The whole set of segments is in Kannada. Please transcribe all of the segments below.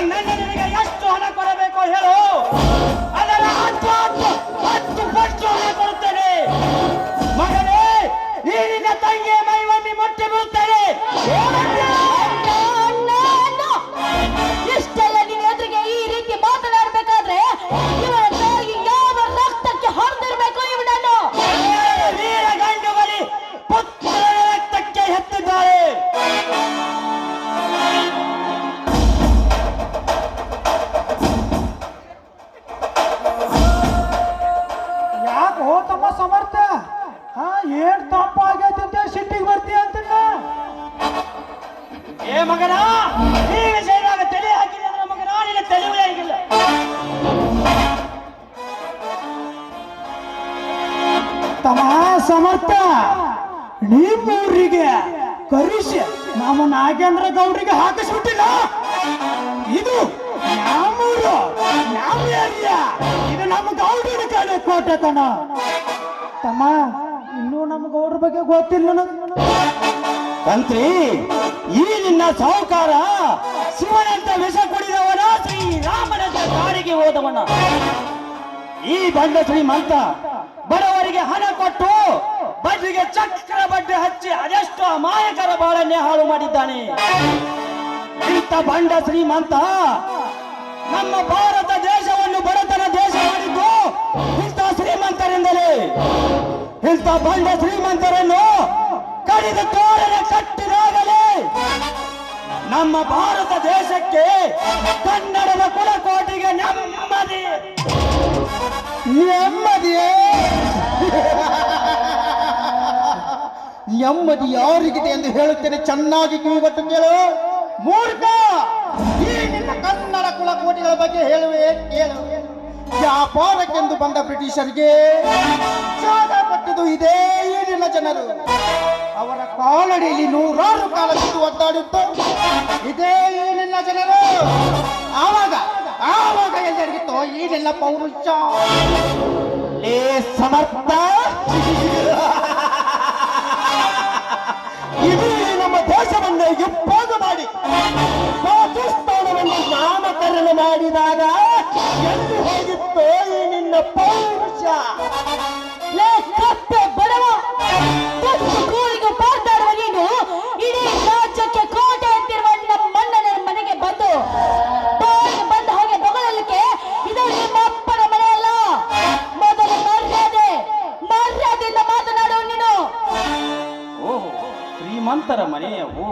ನಿನಗೆ ಎಷ್ಟು ಹಣ ಕೊಡಬೇಕು ಹೇಳು? ಅದರ ಏನ್ ತಪ್ಪ ಆಗೈತಿ ಅಂತ ಸಿಟ್ಟಿಗೆ ಬರ್ತೀಯ ಅಂತ ಏ ಮಗನ ಈ ವಿಷಯದಾಗ ತಲೆ ಹಾಕಿದ ಅಂದ್ರೆ ಮಗನ ನಿನ್ನ ತಲೆ ಆಗಿಲ್ಲ ತಮ್ಮ ಸಮರ್ಥ ನಿಮ್ಮೂರಿಗೆ ಕರಿಸಿ ನಮ್ಮ ನಾಗೇಂದ್ರ ಗೌಡ್ರಿಗೆ ಹಾಕಿಸ್ಬಿಟ್ಟಿಲ್ಲ. ಇದು ನಮ್ಮೂರು ನಮ್ಮ ಏರಿಯಾ ಇದು ನಮ್ಮ ಗೌಡನ ಕಡೆ ಕೋಟೆ ತಮ್ಮ ನಮ್ಮ ಗೌಡ್ರ ಬಗ್ಗೆ ಗೊತ್ತಿಲ್ಲ ನನಗೆ. ತಂತ್ರಿ, ಈ ನಿನ್ನ ಸಾಹುಕಾರ ಶಿವನಂತ ವಿಷ ಕುಡಿದವನ ಶ್ರೀರಾಮನಂತ ಕಾಡಿಗೆ ಹೋದವನ. ಈ ಬಂಡ ಶ್ರೀಮಂತ ಬಡವರಿಗೆ ಹಣ ಕೊಟ್ಟು ಬಡ್ಡಿಗೆ ಚಕ್ರ ಬಡ್ಡಿ ಹಚ್ಚಿ ಅದೆಷ್ಟು ಅಮಾಯಕರ ಬಾಳನ್ನೇ ಹಾಳು ಮಾಡಿದ್ದಾನೆ. ಇಂಥ ಬಂಡ ಶ್ರೀಮಂತ ನಮ್ಮ ಭಾರತ ದೇಶವನ್ನು ಬಡತನ ದೇಶ ಮಾಡಿದ್ದು ಇಂಥ ಶ್ರೀಮಂತರಿಂದಲೇ ಇಂಥ ಬಂದ ಶ್ರೀಮಂತರನ್ನು ಕಡಿದು ತೋರಣ ಕಟ್ಟಿದಾಗಲೇ ನಮ್ಮ ಭಾರತ ದೇಶಕ್ಕೆ ಕನ್ನಡದ ಕುಲಕೋಟಿಗೆ ನೆಮ್ಮದಿ. ನೆಮ್ಮದಿಯೇ? ನೆಮ್ಮದಿ ಯಾರಿಗಿದೆ ಎಂದು ಹೇಳುತ್ತೇನೆ ಚೆನ್ನಾಗಿ ಕಿವಿಗೊಟ್ಟು ಕೇಳು. ಮೂರ್ಖ, ಈ ನಿನ್ನ ಕನ್ನಡ ಕುಲಕೋಟಿಗಳ ಬಗ್ಗೆ ಹೇಳುವೆ, ಕೇಳು. ವ್ಯಾಪಾರಕ್ಕೆಂದು ಬಂದ ಬ್ರಿಟಿಷರಿಗೆ ಇದೇ ಏನಿಲ್ಲ ಜನರು. ಅವರ ಕಾಲಡಿಯಲ್ಲಿ ನೂರಾರು ಕಾಲ ಬಿದ್ದು ಇದೇ ಏನಿಲ್ಲ ಜನರು. ಆವಾಗ ಆವಾಗ ಎಲ್ಲರಿಗಿತ್ತು ನಿನ್ನ ಪೌರುಷ. ಲೇ ಸಮರ್ಥ. ಇದು ನಮ್ಮ ದೇಶವನ್ನು ಇಪ್ಪಾಗ ಮಾಡಿ. ಪಾಕಿಸ್ತಾನವನ್ನು ನಾಮಕರಣ ಮಾಡಿದಾಗ ಎಲ್ಲಿ ಹೋಗಿತ್ತೋ ಈ ನಿನ್ನ ಪೌರುಷ. ಶ್ರೀಮಂತರ ಮನೆಯವು,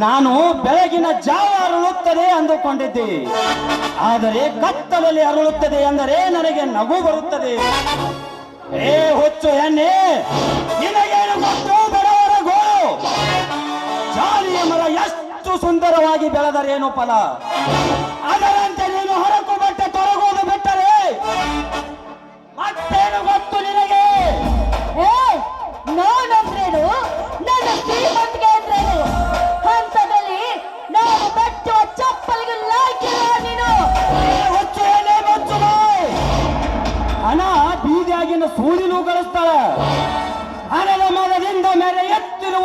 ನಾನು ಬೆಳಗಿನ ಜಾವ ಅರಳುತ್ತದೆ ಅಂದುಕೊಂಡಿದ್ದೆ. ಆದರೆ ಕತ್ತಲಲ್ಲಿ ಅರಳುತ್ತದೆ ಎಂದರೆ ನನಗೆ ನಗು ಬರುತ್ತದೆ. ಏ ಹುಚ್ಚು ಎಣ್ಣೆ ನಿನಗೇನು ಗೊತ್ತು ಬಡವರ ಗೋಳು ಜಾಲಿಯ ಮರ ಎಷ್ಟು ಸುಂದರವಾಗಿ ಬೆಳೆದರೇನು ಫಲ?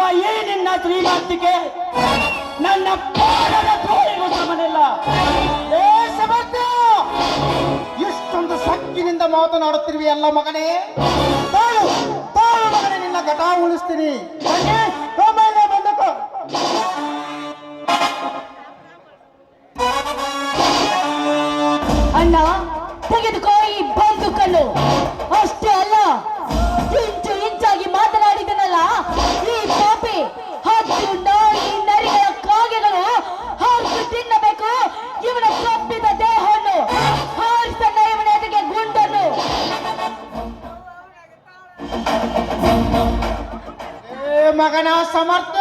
ಈ ನಿನ್ನ ಶ್ರೀಮಂತಿಕೆ ನನ್ನ ಪಾಡದ ತೋಳಿಗೂ ಸಮನಿಲ್ಲ. ಇಷ್ಟೊಂದು ಸಕ್ಕಿನಿಂದ ಮಾತನಾಡುತ್ತಿರುವೆ ಎಲ್ಲ ಮಗನೇ. ತಾಳು ತಾಳು ಮಗನೇ, ನಿನ್ನ ಘಟ ಉಳಿಸ್ತೀನಿ. ಬಂದಕ್ಕೋ ಅಣ್ಣ, ತೆಗೆದುಕೋ. ಮಗನ ಸಮರ್ಥ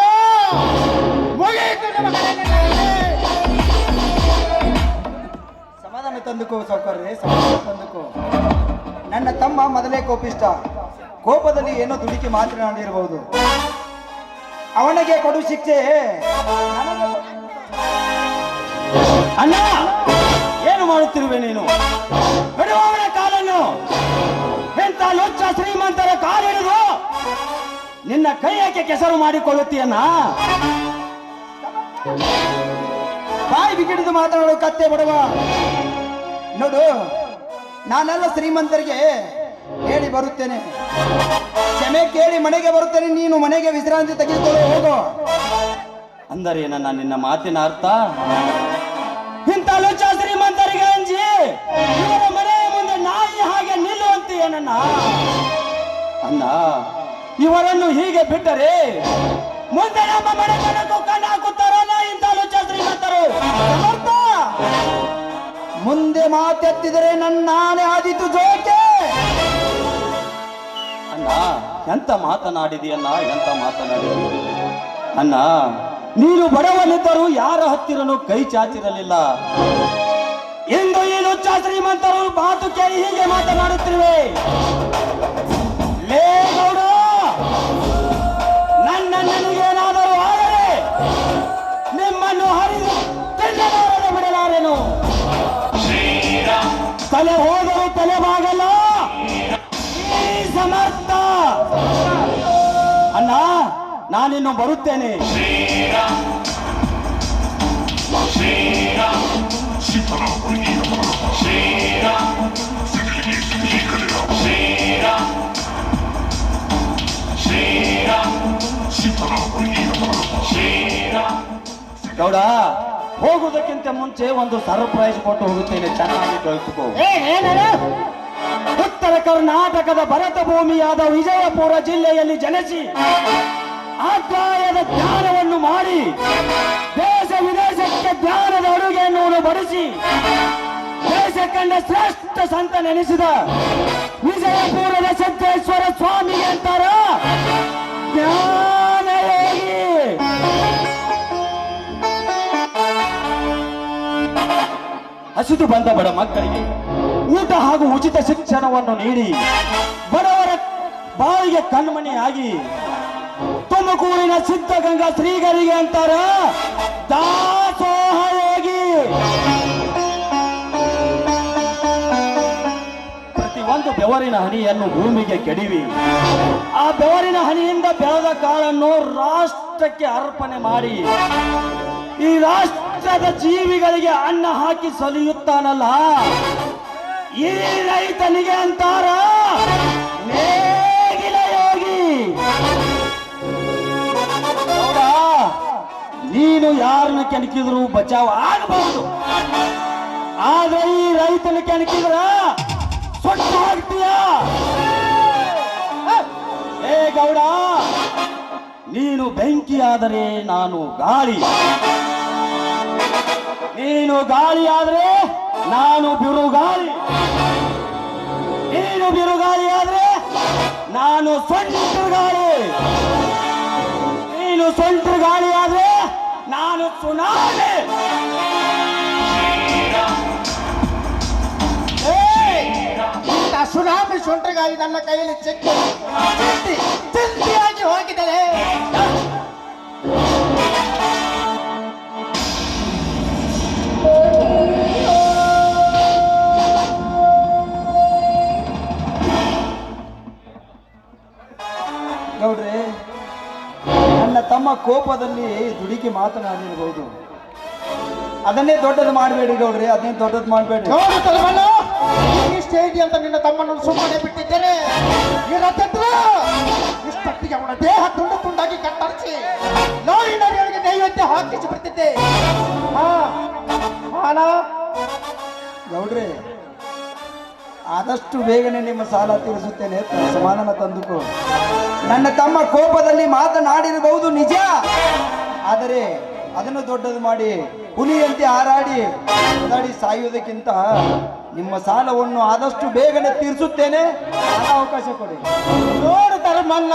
ಸಮಾಧಾನ ತಂದುಕೋ ಸೌಕರ್ಯ, ಸಮಾಧಾನ ತಂದುಕೋ. ನನ್ನ ತಮ್ಮ ಮೊದಲೇ ಕೋಪಿಷ್ಟ. ಕೋಪದಲ್ಲಿ ಏನೋ ದುಡುಕಿ ಮಾತನಾಡಿರಬಹುದು ಅವನಿಗೆ ಕೊಡು ಶಿಕ್ಷೆ. ಅಣ್ಣ, ಏನು ಮಾಡುತ್ತಿರುವೆ ನೀನು? ಬಿಡುವವನ ಕಾಲನ್ನು. ಎಂತ ಲೋಚ ಶ್ರೀಮಂತರ ಕಾಲಿಡಿದು ನಿನ್ನ ಕೈ ಯಾಕೆ ಕೆಸರು ಮಾಡಿಕೊಳ್ಳುತ್ತೀಯನ್ನ ಬಾಯಿ ಬಿಗಿಡಿದು ಮಾತನಾಡು, ಕತ್ತೆ ಬಡವ. ನೋಡು, ನಾನೆಲ್ಲ ಶ್ರೀಮಂತರಿಗೆ ಹೇಳಿ ಬರುತ್ತೇನೆ. ಕ್ಷಮೆ ಕೇಳಿ ಮನೆಗೆ ಬರುತ್ತೇನೆ, ನೀನು ಮನೆಗೆ ವಿಶ್ರಾಂತಿ ತೆಗೆದುಕೊಳ್ಳೋ ಹೋಗೋ. ಅಂದರೆ ನನ್ನ ನಿನ್ನ ಮಾತಿನ ಅರ್ಥ? ಇಂಥ ಶ್ರೀಮಂತರಿಗೆ ಅಂಜಿ ಮನೆ ಮುಂದೆ ನಾಯಿ ಹಾಗೆ ನಿಲ್ಲುವಂತೀಯ ನನ್ನ ಅಣ್ಣ ಇವರನ್ನು ಹೀಗೆ ಬಿಟ್ಟರೆ ಮುಂದೆ ನಮ್ಮ ಮನೆತನಕ್ಕೂ ಕಣ್ಣು ಲುಚ್ಚ ಶ್ರೀಮಂತರು ಸಮರ್ಥ! ಮುಂದೆ ಮಾತೆತ್ತಿದರೆ ನನ್ನಾನೆ ಆದಿತು ಜೋಕೆ! ಅಣ್ಣ, ಎಂತ ಮಾತನಾಡಿದೆಯನ್ನ ಎಂತ ಮಾತನಾಡಿದಿ ಅಣ್ಣ, ನೀನು ಬಡವನಿದ್ದರೂ ಯಾರ ಹತ್ತಿರನು ಕೈ ಚಾಚಿರಲಿಲ್ಲ. ಇಂದು ಈ ಲುಚ್ಚ ಶ್ರೀಮಂತರು ಮಾತು ಕೇಳಿ ಹೀಗೆ ಮಾತನಾಡುತ್ತಿರುವೆ. ಲೇ ಗೌಡ! ತಲೆ ಹೋದರೂ ತಲೆ ಬಾಗಲ್ಲ. ಸಮರ್ಥ. ಅಣ್ಣ ನಾನಿನ್ನು ಬರುತ್ತೇನೆ. ಗೌಡ ಹೋಗುವುದಕ್ಕಿಂತ ಮುಂಚೆ ಒಂದು ಸರ್ಪ್ರೈಸ್ ಕೊಟ್ಟು ಹೋಗುತ್ತೇನೆ. ಚೆನ್ನಾಗಿ ಕಳಿಸ್ಕೋ ಉತ್ತರ ಕರ್ನಾಟಕದ ಭರತ ಭೂಮಿಯಾದ ವಿಜಯಪುರ ಜಿಲ್ಲೆಯಲ್ಲಿ ಜನಿಸಿ ಆದಾಯದ ಜ್ಞಾನವನ್ನು ಮಾಡಿ ದೇಶ ವಿದೇಶಕ್ಕೆ ಜ್ಞಾನದ ಅಡುಗೆಯನ್ನು ಬಡಿಸಿ ದೇಶ ಕಂಡ ಶ್ರೇಷ್ಠ ಸಂತ ನೆನೆಸಿದ ವಿಜಯಪುರದ ಸಿದ್ದೇಶ್ವರ ಸ್ವಾಮಿ ಅಂತಾರ. ಜ್ಞಾನ ಹಸಿದು ಬಂದ ಬಡ ಮಕ್ಕಳಿಗೆ ಊಟ ಹಾಗೂ ಉಚಿತ ಶಿಕ್ಷಣವನ್ನು ನೀಡಿ ಬಡವರ ಬಾಯಿಗೆ ಕಣ್ಮಣಿಯಾಗಿ ತುಮಕೂರಿನ ಸಿದ್ಧಗಂಗಾ ಶ್ರೀಗರಿಗೆ ಅಂತಾರ ದಾಸೋಹ ಯೋಗಿ ಪ್ರತಿಯೊಂದು ಬೆವರಿನ ಹನಿಯನ್ನು ಭೂಮಿಗೆ ಕೆಡಿವಿ. ಆ ಬೆವರಿನ ಹನಿಯಿಂದ ಬೆಳೆದ ಕಾಳನ್ನು ರಾಷ್ಟ್ರಕ್ಕೆ ಅರ್ಪಣೆ ಮಾಡಿ. ಈ ರಾಷ್ಟ್ರದ ಜೀವಿಗಳಿಗೆ ಅನ್ನ ಹಾಕಿ ಸಲಿಯುತ್ತಾನಲ್ಲ? ಈ ರೈತನಿಗೆ ಅಂತಾರ, ನೇಗಿಲ ಯೋಗಿ. ನೀನು ಯಾರನ್ನ ಕೆಣಕಿದ್ರು ಬಚಾವ್ ಆಗಬಹುದು. ಆದ್ರೆ ಈ ರೈತನ ಕೆಣಕಿದ್ರ ಸೊಟ್ಟು ಹಾಕ್ತೀಯ? ಏ ಗೌಡ, ನೀನು ಬೆಂಕಿ ಆದರೆ ನಾನು ಗಾಳಿ. ನೀನು ಗಾಳಿ ಆದ್ರೆ ನಾನು ಬಿರುಗಾಳಿ ನೀನು ಬಿರುಗಾಳಿ ಆದ್ರೆ ನಾನು ಸೊಂಟು ಗಾಳಿ. ನೀನು ಸೊಂಟು ಗಾಳಿ ಆದ್ರೆ ನಾನು ಸುನಾಮಿ. ಸುನಾಮಿ ಸೊಂಟಗಾಳಿ ನನ್ನ ಕೈಯಲ್ಲಿ ಚೆಕ್ಕಿ ಚಿಂತಿ ಚಿಂತಿಯಾಗಿ ಹೋಗಿದ್ದಾರೆ ಕೋಪದಲ್ಲಿ ದುಡುಕಿ ಮಾತನಾಡಿರಬಹುದು ಅದನ್ನೇ ದೊಡ್ಡದು ಮಾಡಬೇಡಿ ಗೌಡ್ರೆ ಅದನ್ನೇ ದೊಡ್ಡದು ಮಾಡಬೇಡಿ. ನೋಡು ತಮ್ಮಣ್ಣ, ಈ ಸ್ಟೇಜ್ ಅಂತ ನಿನ್ನ ತಮ್ಮನ್ನು ಸುಮ್ಮನೆ ಬಿಟ್ಟಿದ್ದೇನೆ. ಈ ರಥತ್ರ ಇಷ್ಟೊತ್ತಿಗೆ ಅವನ ದೇಹ ತುಂಡು ತುಂಡಾಗಿ ಕತ್ತರಿಸಿ ನೋಯಿನವರಿಗೆ ನೈವೇದ್ಯ ಹಾಕಿಸಿ ಬಿಡ್ತಿದ್ದೆ ಹಾ ಹಾನ ಗೌಡ್ರೆ ಆದಷ್ಟು ಬೇಗನೆ ನಿಮ್ಮ ಸಾಲ ತೀರಿಸುತ್ತೇನೆ. ಸಮಾಧಾನ ತಂದುಕೋ. ನನ್ನ ತಮ್ಮ ಕೋಪದಲ್ಲಿ ಮಾತನಾಡಿರಬಹುದು, ನಿಜ. ಆದರೆ ಅದನ್ನು ದೊಡ್ಡದು ಮಾಡಿ, ಹುಲಿಯಂತೆ ಹಾರಾಡಿ ಓದಾಡಿ ಸಾಯುವುದಕ್ಕಿಂತ ನಿಮ್ಮ ಸಾಲವನ್ನು ಆದಷ್ಟು ಬೇಗನೆ ತೀರಿಸುತ್ತೇನೆ. ಅವಕಾಶ ಕೊಡಿ. ನೋಡು ಧರ್ಮನ್ನ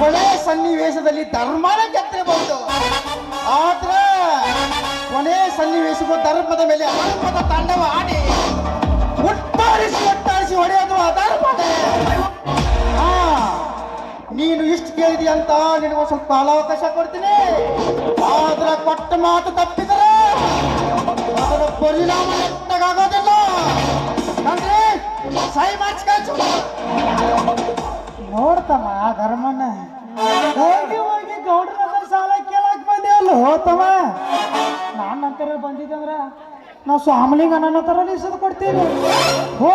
ಕೊನೆ ಸನ್ನಿವೇಶದಲ್ಲಿ ಧರ್ಮನ ಕೆತ್ತಿರಬಹುದು ಆದ್ರೆ ಕೊನೆ ಸನ್ನಿವೇಶಕ್ಕೂ ಧರ್ಮದ ಮೇಲೆ ಅಲ್ಪದ ತಾಂಡವ ಆಡಿ ಒಟ್ಟಾರಿಸಿ ಒಟ್ಟಾರಿಸಿ ಹೊಡೆಯೋದು ಆಧಾರ ನೀನು ಇಷ್ಟು ಕೇಳಿದಿ ಅಂತ ನಿನಗೆ ಸ್ವಲ್ಪ ಕಾಲಾವಕಾಶ ಕೊಡ್ತೀನಿ. ಆದ್ರ ಕೊಟ್ಟ ಮಾತು ತಪ್ಪಿದರೆ ಅದರ ಪರಿಣಾಮ ನೆಟ್ಟಗಾಗೋದಿಲ್ಲ ಅಂದ್ರೆ ಸೈ ಮಾಚ್ ನೋಡ್ತಮ್ಮ ಧರ್ಮಣ್ಣ ಹೋಗಿ ಗೌಡ್ರ ಸಾಲ ಕೇಳಕ್ ಬಂದೇವಲ್ಲ ಹೋತಮ್ಮ. ನಾನು ನಂತರ ಬಂದಿದ್ದಂದ್ರ ನಾವು ಸ್ವಾಮಿಲಿಂಗ ನನ್ನ ತರ ಕೊಡ್ತೀವಿ